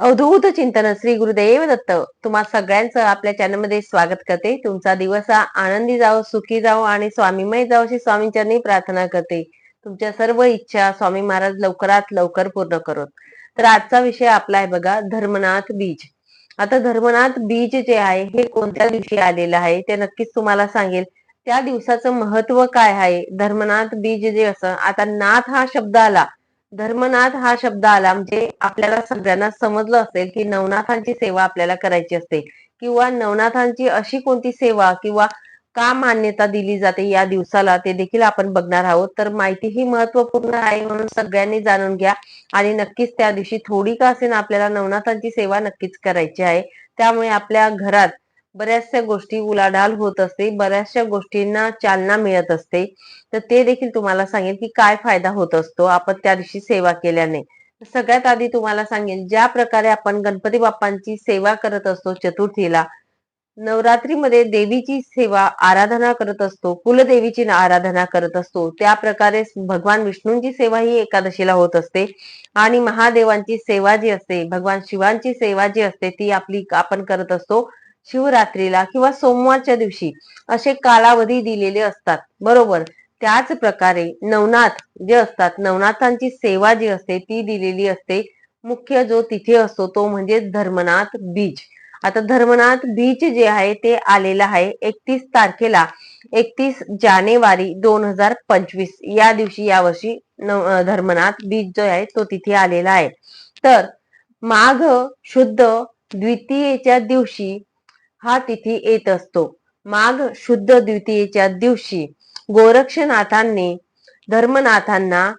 अवधूत चिंतन श्री गुरुदेव दत्त तुम्हा सगळ्यांचं आपल्या चॅनलमध्ये स्वागत करते. तुमचा दिवस हा आनंदी जावो सुखी जावो आणि स्वामीमय जावो अशी स्वामींचरणी प्रार्थना करते. तुमच्या सर्व इच्छा स्वामी महाराज लवकरात लवकर पूर्ण करोत. तर आजचा विषय आपला आहे बघा धर्मनाथ बीज. आता धर्मनाथ बीज जे आहे हे कोणत्या दिवशी आलेलं आहे ते नक्कीच तुम्हाला सांगेल. त्या दिवसाचं महत्त्व काय आहे? धर्मनाथ बीज जे असं आता नाथ हा शब्द आला. धर्मनाथ हा शब्द आला म्हणजे आपल्याला सगळ्यांना समजलं असेल की नवनाथांची सेवा आपल्याला करायची असते. किंवा नवनाथांची अशी कोणती सेवा किंवा का मान्यता दिली जाते या दिवसाला ते देखील आपण बघणार आहोत. तर माहिती ही महत्त्वपूर्ण आहे म्हणून सगळ्यांनी जाणून घ्या. आणि नक्कीच त्या दिवशी थोडी का असेल आपल्याला नवनाथांची सेवा नक्कीच करायची आहे. त्यामुळे आपल्या घरात बऱ्याचशा गोष्टी उलाढाल होत असते बऱ्याचशा गोष्टींना चालना मिळत असते. तर ते देखील तुम्हाला सांगेल की काय फायदा होत असतो आपण त्या दिवशी सेवा केल्याने. सगळ्यात आधी तुम्हाला सांगेल ज्या प्रकारे आपण गणपती बाप्पांची सेवा करत असतो चतुर्थीला नवरात्रीमध्ये देवीची सेवा आराधना करत असतो कुलदेवीची आराधना करत असतो. त्या प्रकारे भगवान विष्णूंची सेवा ही एकादशीला होत असते. आणि महादेवांची सेवा जी असते भगवान शिवांची सेवा जी असते ती आपली आपण करत असतो. शिवरात्रीला किंवा सोमवारच्या दिवशी असे कालावधी दिलेले असतात. बरोबर. त्याच प्रकारे नवनाथ जे असतात नवनाथांची सेवा जी असते ती दिलेली असते. मुख्य जो तिथे असतो तो म्हणजे धर्मनाथ बीज आता धर्मनाथ बीज जे आहे ते आलेलं आहे एकतीस तारखेला. एकतीस जानेवारी दोन हजार पंचवीस. या दिवशी यावर्षी धर्मनाथ बीज जो आहे तो तिथे आलेला आहे. तर माघ शुद्ध द्वितीयेच्या दिवशी हा तिथी येत असतो. माघ शुद्ध द्वितीयेच्या दिवशी गोरक्षनाथांनी धर्मनाथांना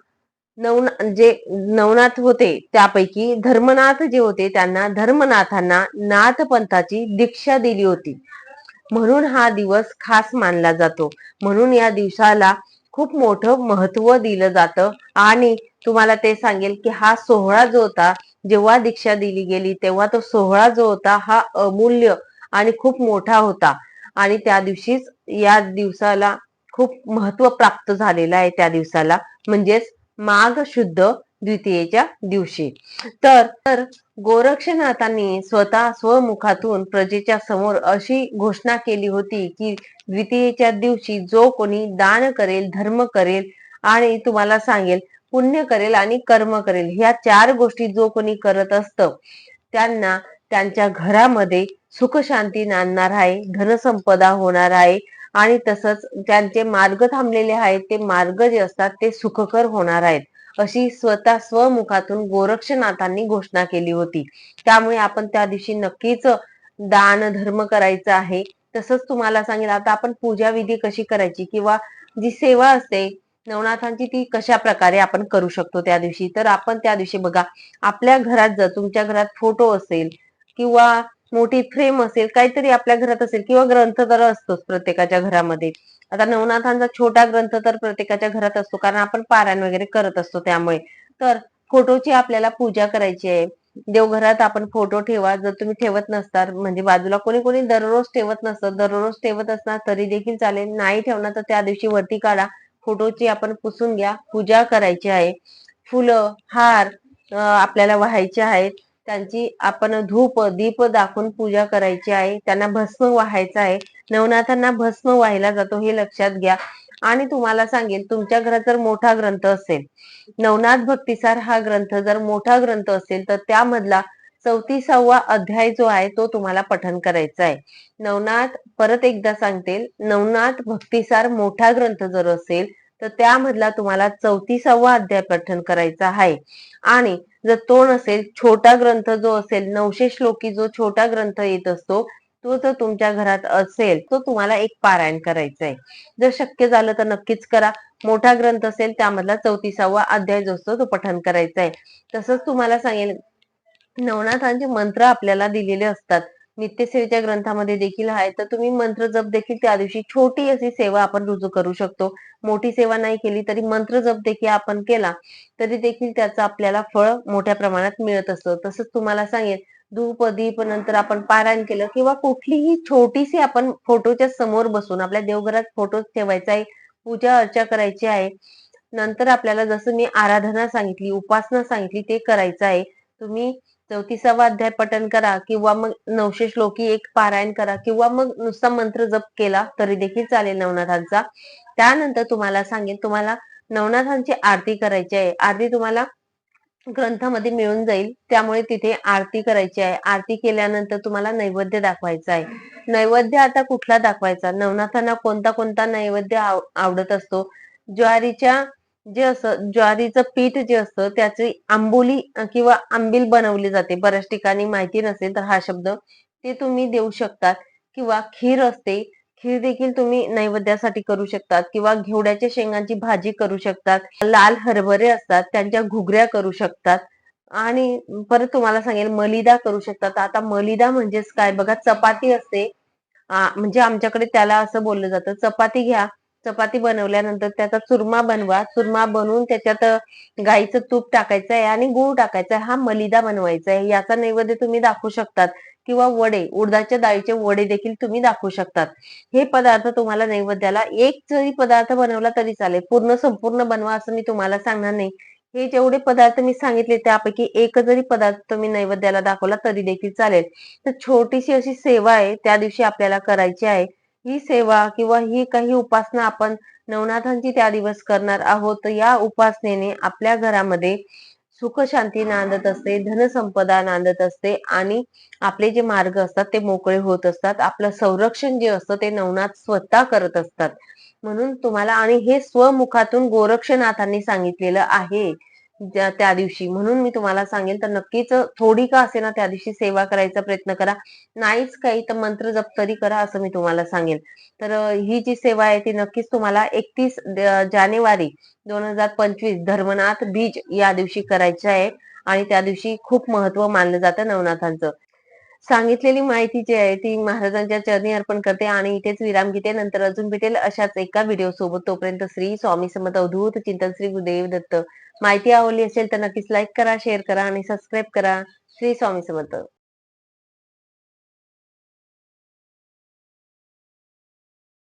नवना जे नवनाथ होते त्यापैकी धर्मनाथ जे होते त्यांना धर्मनाथांना नाथपंथाची दीक्षा दिली होती. म्हणून हा दिवस खास मानला जातो. म्हणून या दिवसाला खूप मोठं महत्त्व दिलं जातं आणि तुम्हाला ते सांगेल की हा सोहळा जो होता जेव्हा दीक्षा दिली गेली तेव्हा तो सोहळा जो होता हा अमूल्य आणि खूप मोठा होता. आणि त्या दिवशीच या दिवसाला खूप महत्त्व प्राप्त झालेलं आहे त्या दिवसाला. म्हणजेच माघ शुद्ध द्वितीयेच्या दिवशी. तर तर गोरक्षनाथांनी स्वतः स्वमुखातून प्रजेच्या समोर अशी घोषणा केली होती की द्वितीयेच्या दिवशी जो कोणी दान करेल धर्म करेल आणि तुम्हाला सांगेल पुण्य करेल आणि कर्म करेल ह्या चार गोष्टी जो कोणी करत असत त्यांना त्यांच्या घरामध्ये सुख शांती नांदणार आहे धनसंपदा होणार आहे आणि तसंच त्यांचे मार्ग थांबलेले आहेत ते मार्ग जे असतात ते सुखकर होणार आहेत. अशी स्वतः स्वमुखातून गोरक्षनाथांनी घोषणा केली होती. त्यामुळे आपण त्या दिवशी नक्कीच दान धर्म करायचा आहे. तसंच तुम्हाला सांगेल आता आपण पूजा विधी कशी करायची किंवा जी सेवा असते नवनाथांची ती कशा प्रकारे आपण करू शकतो त्या दिवशी? तर आपण त्या दिवशी बघा आपल्या घरात जर तुमच्या घरात फोटो असेल किंवा मोठी फ्रेम असेल काहीतरी आपल्या घरात असेल किंवा ग्रंथ तर असतोच प्रत्येकाच्या घरामध्ये. आता नवनाथांचा छोटा ग्रंथ तर प्रत्येकाच्या घरात असतो कारण आपण पारायण वगैरे करत असतो त्यामुळे. तर फोटोची आपल्याला पूजा करायची आहे. देवघरात आपण फोटो ठेवा जर तुम्ही ठेवत नसतात म्हणजे बाजूला कोणी कोणी दररोज ठेवत नसतं दररोज ठेवत असणार तरी देखील चालेल. नाही ठेवणार तर त्या दिवशी वरती काढा. फोटोची आपण पुसून घ्या. पूजा करायची आहे. फुलं हार आपल्याला व्हायचे आहेत. त्यांची आपण धूप दीप दाखवून पूजा करायची आहे. त्यांना भस्म व्हायचं आहे. नवनाथांना भस्म व्हायला जातो हे लक्षात घ्या. आणि तुम्हाला सांगेल तुमच्या घरात जर मोठा ग्रंथ असेल नवनाथ भक्तिसार हा ग्रंथ जर मोठा ग्रंथ असेल तर त्यामधला चौतीसावा अध्याय जो आहे तो तुम्हाला पठन करायचा आहे. नवनाथ परत एकदा सांगते नवनाथ भक्तिसार मोठा ग्रंथ जर असेल तर त्यामधला तुम्हाला चौतीसावा अध्याय पठन करायचा आहे. आणि जर तो नसेल छोटा ग्रंथ जो असेल नऊशे श्लोकी जो छोटा ग्रंथ येत असतो तो जर तुमच्या घरात असेल तो तुम्हाला एक पारायण करायचा आहे. जर शक्य झालं तर नक्कीच करा. मोठा ग्रंथ असेल त्यामधला चौतीसावा अध्याय जो असतो तो पठन करायचा आहे. तसंच तुम्हाला सांगेल नवनाथांचे मंत्र आपल्याला दिलेले असतात. नित्यसेवेच्या ग्रंथामध्ये देखील आहे. तर तुम्ही मंत्र जप देखील त्या दिवशी छोटी अशी सेवा आपण रुजू करू शकतो. मोठी सेवा नाही केली तरी मंत्र जप देखील आपण केला तरी देखील त्याचं आपल्याला फळ मोठ्या प्रमाणात मिळत असतं. तसंच तुम्हाला सांगेल धूप दीप नंतर आपण पारायण केलं किंवा कुठलीही छोटीशी आपण फोटोच्या समोर बसून आपल्या देवघरात फोटो ठेवायचा आहे पूजा अर्चा करायची आहे. नंतर आपल्याला जसं मी आराधना सांगितली उपासना सांगितली ते करायचं आहे. तुम्ही चौतीसावा अध्याय पठण करा किंवा मग नऊशे श्लोकी एक पारायण करा किंवा मग नुसता मंत्र जप केला तरी देखील चालेल नवनाथांचा. त्यानंतर तुम्हाला सांगेल तुम्हाला नवनाथांची आरती करायची आहे. आरती तुम्हाला ग्रंथामध्ये मिळून जाईल. त्यामुळे तिथे आरती करायची आहे. आरती केल्यानंतर तुम्हाला नैवेद्य दाखवायचा आहे. नैवेद्य आता कुठला दाखवायचा? नवनाथांना कोणता कोणता नैवेद्य आव- आवडत असतो? ज्वारीच्या जे असं ज्वारीचं पीठ जे असतं त्याची आंबोली किंवा आंबील बनवली जाते. बऱ्याच ठिकाणी माहिती नसेल तर हा शब्द. ते तुम्ही देऊ शकतात. किंवा खीर असते खीर देखील तुम्ही नैवेद्यासाठी करू शकतात. किंवा घेवड्याच्या शेंगांची भाजी करू शकतात. लाल हरभरे असतात त्यांच्या घुगऱ्या करू शकतात. आणि परत तुम्हाला सांगेल मलिदा करू शकतात. आता मलिदा म्हणजेच काय? बघा चपाती असते. म्हणजे आमच्याकडे त्याला असं बोललं जातं. चपाती घ्या. चपाती बनवल्यानंतर त्याचा चुरमा बनवा. चुरमा बनवून त्याच्यात गाईचं तूप टाकायचं आहे आणि गूळ टाकायचा आहे हा मलिदा बनवायचा आहे याचा नैवेद्य तुम्ही दाखवू शकतात. किंवा वडे उडदाच्या डाळीचे वडे देखील तुम्ही दाखवू शकतात. हे पदार्थ तुम्हाला नैवेद्याला एक जरी पदार्थ बनवला तरी चालेल. पूर्ण संपूर्ण बनवा असं मी तुम्हाला सांगणार नाही. हे जेवढे पदार्थ मी सांगितले त्यापैकी एक जरी पदार्थ तुम्ही नैवेद्याला दाखवला तरी देखील चालेल. तर छोटीशी अशी सेवा आहे. त्या दिवशी आपल्याला करायची आहे. ही सेवा किंवा ही काही उपासना आपण नवनाथांची त्या दिवस करणार आहोत. या उपासनेने आपल्या घरामध्ये सुख शांती नांदत असते धनसंपदा नांदत असते आणि आपले जे मार्ग असतात ते मोकळे होत असतात. आपलं संरक्षण जे असतं ते नवनाथ स्वतः करत असतात. म्हणून तुम्हाला आणि हे स्वमुखातून गोरक्षनाथांनी सांगितलेलं आहे. त्या दिवशी. म्हणून मी तुम्हाला सांगेल तर नक्कीच थोडी का असे ना त्या दिवशी सेवा करायचा प्रयत्न करा. नाहीच काही तर मंत्र जप तरी करा असं मी तुम्हाला सांगेल तर ही जी सेवा आहे ती नक्कीच तुम्हाला एकतीस जानेवारी दोन हजार पंचवीस धर्मनाथ बीज या दिवशी करायची आहे. आणि त्या दिवशी खूप महत्त्व मानलं जातं नवनाथांचं. सांगितलेली माहिती जी आहे ती महाराजांच्या चरणी अर्पण करते आणि इथेच विराम घेते. नंतर अजून भेटेल अशाच एका व्हिडिओ सोबत. तोपर्यंत श्री स्वामी समर्थ अवधूत चिंतन श्री गुरुदेव दत्त. माहिती आवडली असेल तर नक्कीच लाईक करा शेअर करा आणि सबस्क्राईब करा. श्री स्वामी समर्थ.